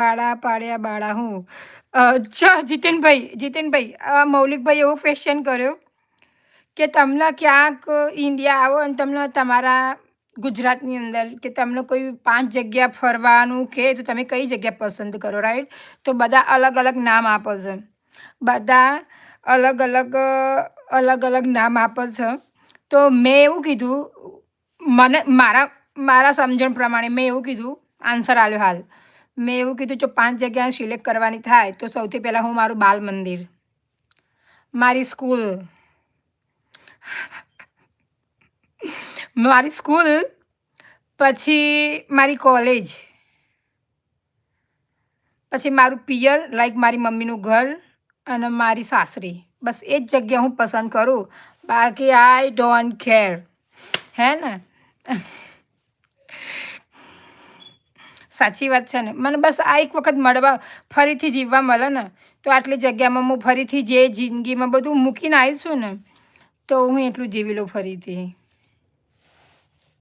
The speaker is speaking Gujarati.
પાડા પાડ્યા બાળા હું. અચ્છા જીતેનભાઈ જીતેનભાઈ આ મૌલિકભાઈ એવો ક્વેશ્ચન કર્યો કે તમને ક્યાંક ઇન્ડિયા આવો અને તમને તમારા ગુજરાતની અંદર કે તમને કોઈ પાંચ જગ્યા ફરવાનું કે તો તમે કઈ જગ્યા પસંદ કરો રાઈટ તો બધા અલગ અલગ નામ આપો છે. બધા અલગ અલગ અલગ અલગ નામ આપે છે. તો મેં એવું કીધું, મને, મારા મારા સમજણ પ્રમાણે મેં એવું કીધું આન્સર આવ્યો હાલ. મેં એવું કીધું, જો પાંચ જગ્યા સિલેક્ટ કરવાની થાય, તો સૌથી પહેલાં હું મારું બાલ મંદિર. મારી સ્કૂલ. મારી સ્કૂલ, પછી મારી કોલેજ. પછી મારું પિયર, લાઈક મારી મમ્મીનું ઘર અને મારી સાસરી. બસ એ જ જગ્યા હું પસંદ કરું. બાકી આઈ ડોન્ટ કેર હે ને? સાચી વાત છે ને. મને બસ આ એક વખત મળવા ફરીથી જીવવા મળે ને, તો આટલી જગ્યામાં હું ફરીથી જે જિંદગીમાં બધું મૂકીને આવી છું ને, તો હું એટલું જીવી લઉં ફરીથી.